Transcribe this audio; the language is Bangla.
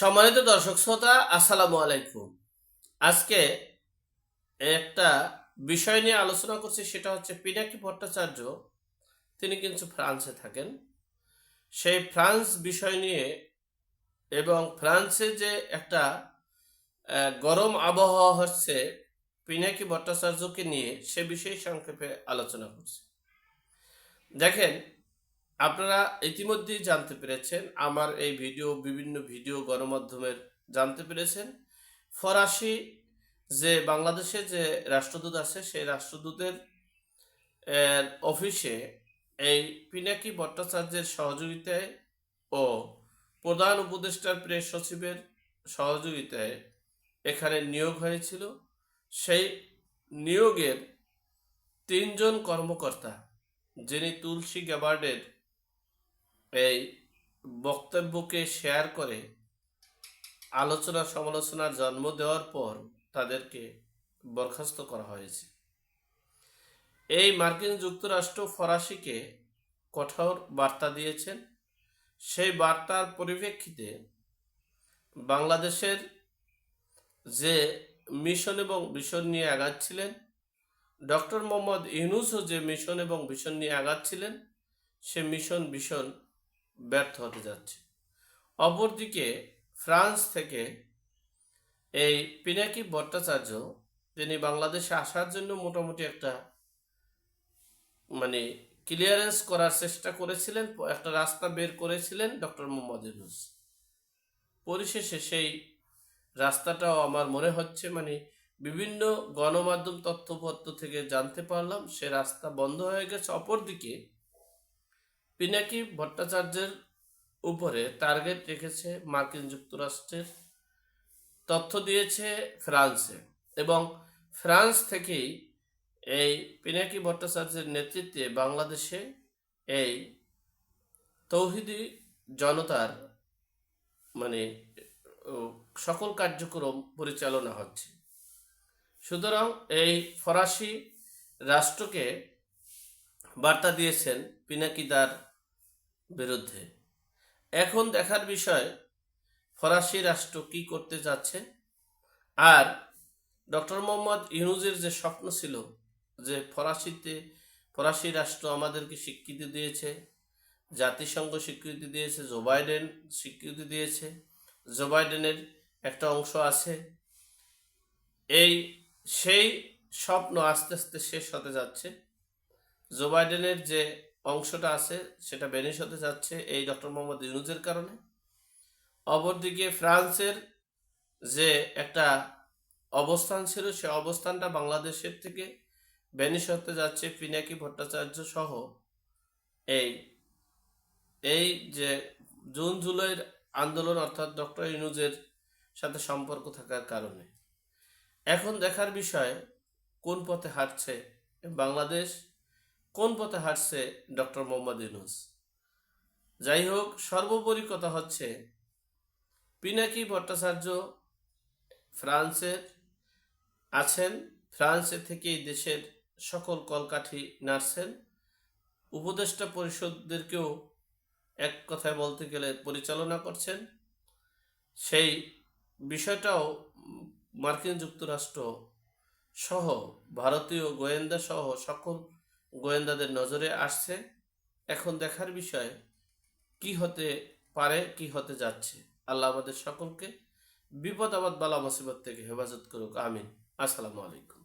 সম্মানিত দর্শক শ্রোতা, আসসালামু আলাইকুম। আজকে একটা বিষয় নিয়ে আলোচনা করছি, সেটা হচ্ছে পিনাকি ভট্টাচার্য, তিনি কিন্তু ফ্রান্সে থাকেন। সেই ফ্রান্স বিষয় নিয়ে এবং ফ্রান্সে যে একটা গরম আবহাওয়া হচ্ছে পিনাকি ভট্টাচার্যকে নিয়ে, সে বিষয়ে সংক্ষেপে আলোচনা করছি। দেখেন আপনারা ইতিমধ্যেই জানতে পেরেছেন, আমার এই ভিডিও বিভিন্ন ভিডিও গণমাধ্যমের জানতে পেরেছেন। ফরাসি যে বাংলাদেশে যে রাষ্ট্রদূত আছে, সেই রাষ্ট্রদূতের অফিসে এই পিনাকি ভট্টাচার্যের সহযোগিতায় ও প্রধান উপদেষ্টার প্রেস সচিবের সহযোগিতায় এখানে নিয়োগ হয়েছিল। সেই নিয়োগের তিনজন কর্মকর্তা, যিনি তুলসী গ্যাবার্ডের এই বক্তব্যকে শেয়ার করে আলোচনা সমালোচনার জন্ম দেওয়ার পর তাদেরকে বরখাস্ত করা হয়েছে। এই মার্কিন যুক্তরাষ্ট্র ফরাসিকে কঠোর বার্তা দিয়েছেন। সেই বার্তার পরিপ্রেক্ষিতে বাংলাদেশের যে মিশন এবং ভিশন নিয়ে আগাচ্ছিলেন, ডক্টর মোহাম্মদ ইউনুসও যে মিশন এবং ভিশন নিয়ে আগাচ্ছিলেন, সে মিশন ভীষণ ব্যর্থ হতে যাচ্ছে। অপরদিকে ফ্রান্স থেকে এই পিনাকি ভট্টাচার্য, তিনি বাংলাদেশে আসার জন্য মোটামুটি একটা মানে ক্লিয়ারেন্স করার চেষ্টা করেছিলেন, একটা রাস্তা বের করেছিলেন ডক্টর মোহাম্মদ ইউনুস। পরিশেষে সেই রাস্তাটাও আমার মনে হচ্ছে মানে বিভিন্ন গণমাধ্যম তথ্যপত্র থেকে জানতে পারলাম, সে রাস্তা বন্ধ হয়ে গেছে। অপরদিকে পিনাকি ভট্টাচার্যের উপরে টার্গেট রেখেছে মার্কিন যুক্তরাষ্ট্রের তথ্য দিয়েছে ফ্রান্সে এবং ফ্রান্স থেকেই এই পিনাকি ভট্টাচার্যের নেতৃত্বে বাংলাদেশে এই তৌহিদি জনতার মানে সকল কার্যক্রম পরিচালনা হচ্ছে। সুতরাং এই ফরাসি রাষ্ট্রকে বার্তা দিয়েছেন পিনাকিদার বিরুদ্ধে। এখন দেখার বিষয়, ফরাসি রাষ্ট্র কি করতে যাচ্ছে? আর ডক্টর মোহাম্মদ ইউনুজের যে স্বপ্ন ছিল যে ফরাসিতে, ফরাসি রাষ্ট্র আমাদেরকে স্বীকৃতি দিয়েছে, জাতিসংঘ স্বীকৃতি দিয়েছে, জো বাইডেন স্বীকৃতি দিয়েছে, জো বাইডেনের একটা অংশ আছে। এই সেই স্বপ্ন আস্তে আস্তে শেষ হতে যাচ্ছে। জো বাইডেনের যে অংশটা আছে, সেটা বেনিশ হতে যাচ্ছে এই ডক্টর মোহাম্মদ ইউনুজের কারণে। অপরদিকে ফ্রান্সের যে একটা অবস্থান ছিল, সে অবস্থানটা বাংলাদেশের থেকে বেনিশ হতে যাচ্ছে পিনাকি ভট্টাচার্য সহ। এই এই যে জুন, জুলাইয়ের আন্দোলন অর্থাৎ ডক্টর ইউনুজের সাথে সম্পর্ক থাকার কারণে। এখন দেখার বিষয়, কোন পথে হাঁটছে বাংলাদেশ কোন পথে হাঁটছে ডক্টর মোহাম্মদ ইউনুস? যাই হোক সর্বোপরি কথা হচ্ছে, পিনাকি ভট্টাচার্য ফ্রান্সের আছেন, ফ্রান্সে থেকেই দেশের সকল কলকাঠি নাড়ছেন। উপদেষ্টা পরিষদদেরকেও এক কথায় বলতে গেলে পরিচালনা করছেন। সেই বিষয়টাও মার্কিন যুক্তরাষ্ট্র সহ ভারতীয় গোয়েন্দা সহ সকল গোয়েন্দাদের নজরে আসছে। এখন দেখার বিষয়, কি হতে পারে, কি হতে যাচ্ছে। আল্লাহ আমাদের সকলকে বিপদ আবাদ বালা, মুসিবত থেকে হেফাজত করুক। আমিন। আসসালামু আলাইকুম।